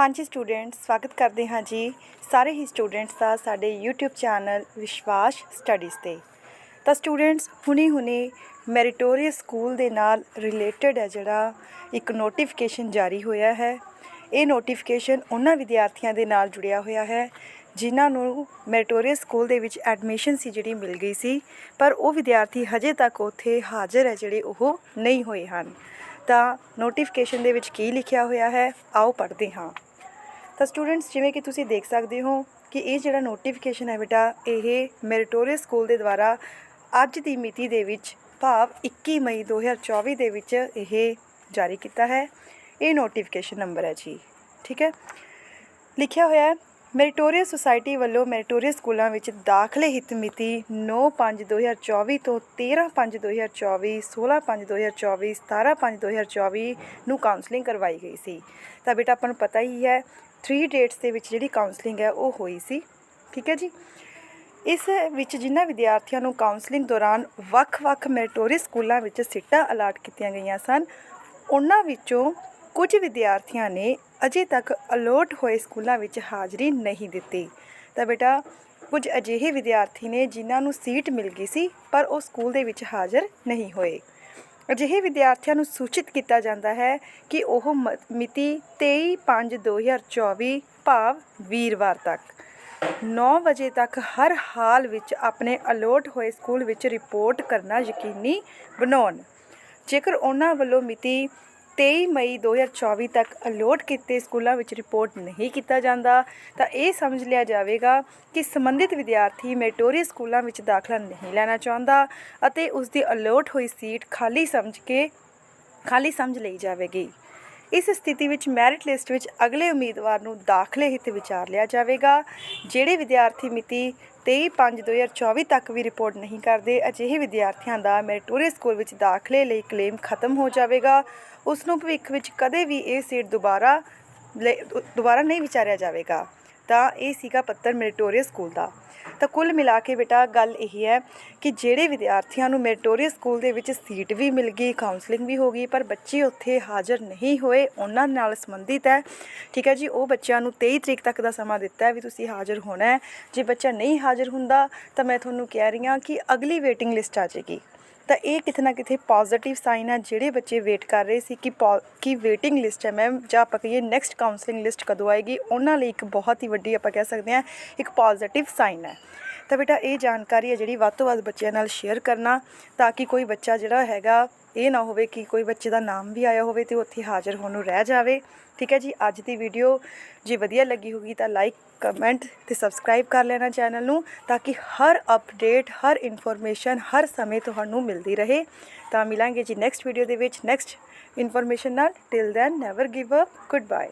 ਹਾਂਜੀ ਸਟੂਡੈਂਟਸ ਸਵਾਗਤ ਕਰਦੇ ਹਾਂ ਜੀ। ਸਾਰੇ ਹੀ ਸਟੂਡੈਂਟਸ ਦਾ ਸਾਡੇ YouTube ਚੈਨਲ ਵਿਸ਼ਵਾਸ ਸਟੱਡੀਜ਼ ਤੇ। ਤਾਂ ਸਟੂਡੈਂਟਸ ਹੁਣੀ ਹੁਣੀ ਮੈਰੀਟੋਰੀਅਸ ਸਕੂਲ ਦੇ ਨਾਲ ਰਿਲੇਟਡ ਹੈ ਜਿਹੜਾ ਇੱਕ ਨੋਟੀਫਿਕੇਸ਼ਨ ਜਾਰੀ ਹੋਇਆ ਹੈ। ਇਹ ਨੋਟੀਫਿਕੇਸ਼ਨ ਉਹਨਾਂ ਵਿਦਿਆਰਥੀਆਂ ਦੇ ਨਾਲ ਜੁੜਿਆ ਹੋਇਆ ਹੈ, ਜਿਨ੍ਹਾਂ ਨੂੰ ਮੈਰੀਟੋਰੀਅਸ ਸਕੂਲ ਦੇ ਵਿੱਚ ਐਡਮਿਸ਼ਨ ਸੀ ਜਿਹੜੀ ਮਿਲ ਗਈ ਸੀ, ਪਰ ਉਹ ਵਿਦਿਆਰਥੀ ਹਜੇ ਤੱਕ ਉੱਥੇ ਹਾਜ਼ਰ ਹੈ ਜਿਹੜੇ ਉਹ ਨਹੀਂ ਹੋਏ ਹਨ। ਤਾਂ ਨੋਟੀਫਿਕੇਸ਼ਨ ਦੇ ਵਿੱਚ ਕੀ ਲਿਖਿਆ ਹੋਇਆ ਹੈ, ਆਓ ਪੜ੍ਹਦੇ ਹਾਂ। ਤਾਂ ਸਟੂਡੈਂਟਸ ਜਿਵੇਂ ਕਿ ਤੁਸੀਂ ਦੇਖ ਸਕਦੇ ਹੋ ਕਿ ਇਹ ਜਿਹੜਾ ਨੋਟੀਫਿਕੇਸ਼ਨ ਹੈ ਬੇਟਾ, ਇਹ ਮੈਰੀਟੋਰੀਅਸ ਸਕੂਲ ਦੇ ਦੁਆਰਾ ਅੱਜ ਦੀ ਮਿਤੀ ਦੇ ਵਿੱਚ ਭਾਵ 21 ਮਈ 2024 ਦੇ ਵਿੱਚ ਇਹ ਜਾਰੀ ਕੀਤਾ ਹੈ। ਇਹ ਨੋਟੀਫਿਕੇਸ਼ਨ ਨੰਬਰ ਹੈ ਜੀ, ਠੀਕ ਹੈ? ਲਿਖਿਆ ਹੋਇਆ ਹੈ ਮੈਰੀਟੋਰੀਅਸ ਸੁਸਾਇਟੀ ਵੱਲੋਂ ਮੈਰੀਟੋਰੀਅਸ ਸਕੂਲਾਂ ਵਿੱਚ ਦਾਖਲੇ ਹਿੱਤ ਮਿਤੀ 9/5/2024 ਤੋਂ 13/5/2024 16/5/2024 17/5/2024 ਨੂੰ ਕਾਉਂਸਲਿੰਗ ਕਰਵਾਈ ਗਈ ਸੀ। ਤਾਂ ਬੇਟਾ, ਆਪਾਂ ਨੂੰ ਪਤਾ ਹੀ ਹੈ 3 ਡੇਟਸ ਦੇ ਵਿੱਚ ਜਿਹੜੀ ਕਾਉਂਸਲਿੰਗ ਹੈ, ਉਹ ਹੋਈ ਸੀ। ਠੀਕ ਹੈ ਜੀ? ਇਸ ਵਿੱਚ ਜਿਨ੍ਹਾਂ ਵਿਦਿਆਰਥੀਆਂ ਨੂੰ ਕਾਉਂਸਲਿੰਗ ਦੌਰਾਨ ਵੱਖ-ਵੱਖ ਮੈਰੀਟੋਰੀਅਸ ਸਕੂਲਾਂ ਵਿੱਚ ਸੀਟਾਂ ਅਲਾਟ ਕੀਤੀਆਂ ਗਈਆਂ ਸਨ, ਉਹਨਾਂ ਵਿੱਚੋਂ ਕੁਝ ਵਿਦਿਆਰਥੀਆਂ ਨੇ ਅਜੇ ਤੱਕ ਅਲੋਟ ਹੋਏ ਸਕੂਲਾਂ ਵਿੱਚ ਹਾਜ਼ਰੀ ਨਹੀਂ ਦਿੱਤੀ। ਤਾਂ ਬੇਟਾ, ਕੁਝ ਅਜਿਹੇ ਵਿਦਿਆਰਥੀ ਨੇ ਜਿਨ੍ਹਾਂ ਨੂੰ ਸੀਟ ਮਿਲ ਗਈ ਸੀ, ਪਰ ਉਹ ਸਕੂਲ ਦੇ ਵਿੱਚ ਹਾਜ਼ਰ ਨਹੀਂ ਹੋਏ। ਅਜਿਹੇ ਵਿਦਿਆਰਥੀਆਂ ਨੂੰ ਸੂਚਿਤ ਕੀਤਾ ਜਾਂਦਾ ਹੈ ਕਿ ਉਹ ਮ- ਮਿਤੀ 23/5/2024 ਭਾਵ ਵੀਰਵਾਰ ਤੱਕ। 9 ਵਜੇ ਤੱਕ ਹਰ ਹਾਲ ਵਿੱਚ ਆਪਣੇ ਅਲੋਟ ਹੋਏ ਸਕੂਲ ਵਿੱਚ ਰਿਪੋਰਟ ਕਰਨਾ ਯਕੀਨੀ ਬਣਾਉਣ। ਜੇਕਰ ਉਹਨਾਂ ਵੱਲੋਂ ਮਿਤੀ 23 ਮਈ 2024 ਤੱਕ ਅਲੋਟ ਕੀਤੇ ਸਕੂਲਾਂ ਵਿੱਚ ਰਿਪੋਰਟ ਨਹੀਂ ਕੀਤਾ ਜਾਂਦਾ, ਤਾਂ ਇਹ ਸਮਝ ਲਿਆ ਜਾਵੇਗਾ ਕਿ ਸੰਬੰਧਿਤ ਵਿਦਿਆਰਥੀ ਮੈਟੋਰੀ ਸਕੂਲਾਂ ਵਿੱਚ ਦਾਖਲਾ ਨਹੀਂ ਲੈਣਾ ਚਾਹੁੰਦਾ ਅਤੇ ਉਸ ਦੀ ਅਲੋਟ ਹੋਈ ਸੀਟ ਖਾਲੀ ਸਮਝ ਕੇ ਖਾਲੀ ਸਮਝ ਲਈ ਜਾਵੇਗੀ। ਇਸ ਸਥਿਤੀ ਵਿੱਚ ਮੈਰਿਟ ਲਿਸਟ ਵਿੱਚ ਅਗਲੇ ਉਮੀਦਵਾਰ ਨੂੰ ਦਾਖਲੇ ਹਿੱਤ ਵਿਚਾਰ ਲਿਆ ਜਾਵੇਗਾ, ਜਿਹੜੇ ਵਿਦਿਆਰਥੀ ਮਿਤੀ 23/5/2024 ਤੱਕ ਵੀ ਰਿਪੋਰਟ ਨਹੀਂ ਕਰਦੇ, ਅਜਿਹੇ ਵਿਦਿਆਰਥੀਆਂ ਦਾ ਮੈਰੀਟੋਰੀਅਸ ਸਕੂਲ ਵਿੱਚ ਦਾਖਲੇ ਲਈ ਕਲੇਮ ਖਤਮ ਹੋ ਜਾਵੇਗਾ। ਉਸ ਨੂੰ ਭਵਿੱਖ ਵਿੱਚ ਕਦੇ ਵੀ ਇਹ ਸੀਟ ਦੁਬਾਰਾ ਲੈ- ਦੁਬਾਰਾ ਨਹੀਂ ਵਿਚਾਰਿਆ ਜਾਵੇਗਾ। ਤਾਂ ਇਹ ਸੀਗਾ ਪੱਤਰ ਮੈਰੀਟੋਰੀਅਸ ਸਕੂਲ ਦਾ। ਤਾਂ ਕੁੱਲ ਮਿਲਾ ਕੇ ਬੇਟਾ ਗੱਲ ਇਹ ਹੈ ਕਿ ਜਿਹੜੇ ਵਿਦਿਆਰਥੀਆਂ ਨੂੰ ਮੈਰੀਟੋਰੀਅਸ ਸਕੂਲ ਦੇ ਵਿੱਚ ਸੀਟ ਵੀ ਮਿਲ ਗਈ ਕਾਉਂਸਲਿੰਗ ਵੀ ਹੋ ਗਈ, ਪਰ ਬੱਚੇ ਉੱਥੇ ਹਾਜ਼ਰ ਨਹੀਂ ਹੋਏ, ਉਹਨਾਂ ਨਾਲ ਸੰਬੰਧਿਤ ਹੈ। ਠੀਕ ਹੈ ਜੀ, ਉਹ ਬੱਚਿਆਂ ਨੂੰ 23 ਤਰੀਕ ਤੱਕ ਦਾ ਸਮਾਂ ਦਿੱਤਾ ਹੈ ਵੀ ਤੁਸੀਂ ਹਾਜ਼ਰ ਹੋਣਾ ਹੈ। ਜੇ ਬੱਚਾ ਨਹੀਂ ਹਾਜ਼ਰ ਹੁੰਦਾ ਤਾਂ ਮੈਂ ਤੁਹਾਨੂੰ ਕਹਿ ਰਹੀ ਹਾਂ ਕਿ ਅਗਲੀ ਵੇਟਿੰਗ ਲਿਸਟ ਆ ਜਾਏਗੀ। ਤਾਂ ਇਹ ਕਿਤੇ ਨਾ ਕਿਤੇ ਪੋਜ਼ਿਟਿਵ ਸਾਈਨ ਹੈ ਜਿਹੜੇ ਬੱਚੇ ਵੇਟ ਕਰ ਰਹੇ ਸੀ ਕਿ ਪੋ- ਕਿ ਵੇਟਿੰਗ ਲਿਸਟ ਹੈ ਮੈਮ ਜਾਂ ਆਪਾਂ ਕਹੀਏ ਨੈਕਸਟ ਕਾਉਂਸਲਿੰਗ ਲਿਸਟ ਕਦੋਂ ਆਏਗੀ, ਉਹਨਾਂ ਲਈ ਇੱਕ ਬਹੁਤ ਹੀ ਵੱਡੀ ਆਪਾਂ ਕਹਿ ਸਕਦੇ ਹਾਂ, ਇੱਕ ਪੋਜ਼ਿਟਿਵ ਸਾਈਨ ਹੈ। ਤਾਂ ਬੇਟਾ ਇਹ ਜਾਣਕਾਰੀ ਹੈ ਜਿਹੜੀ ਵੱਧ ਤੋਂ ਵੱਧ ਬੱਚਿਆਂ ਨਾਲ ਸ਼ੇਅਰ ਕਰਨਾ, ਤਾਂ ਕਿ ਕੋਈ ਬੱਚਾ ਜਿਹੜਾ ਹੈਗਾ ਇਹ ਨਾ ਹੋਵੇ ਕਿ ਕੋਈ ਬੱਚੇ ਦਾ ਨਾਮ ਵੀ ਆਇਆ ਹੋਵੇ ਤੇ ਉਹ ਉੱਥੇ ਹਾਜ਼ਰ ਹੋਣ ਨੂੰ ਰਹਿ ਜਾਵੇ। ਠੀਕ ਹੈ ਜੀ, ਅੱਜ ਦੀ ਵੀਡੀਓ ਜੇ ਵਧੀਆ ਲੱਗੀ ਹੋਗੀ ਤਾਂ ਲਾਈਕ ਕਮੈਂਟ ਤੇ ਸਬਸਕ੍ਰਾਈਬ ਕਰ ਲੈਣਾ ਚੈਨਲ ਨੂੰ ਤਾਂ ਕਿ ਹਰ ਅਪਡੇਟ ਹਰ ਇਨਫੋਰਮੇਸ਼ਨ ਹਰ ਸਮੇਂ ਤੁਹਾਨੂੰ ਮਿਲਦੀ ਰਹੇ। ਤਾਂ ਮਿਲਾਂਗੇ ਜੀ ਨੈਕਸਟ ਵੀਡੀਓ ਦੇ ਵਿੱਚ ਨੈਕਸਟ ਇਨਫੋਰਮੇਸ਼ਨ ਨਾਲ। Till then never give up good bye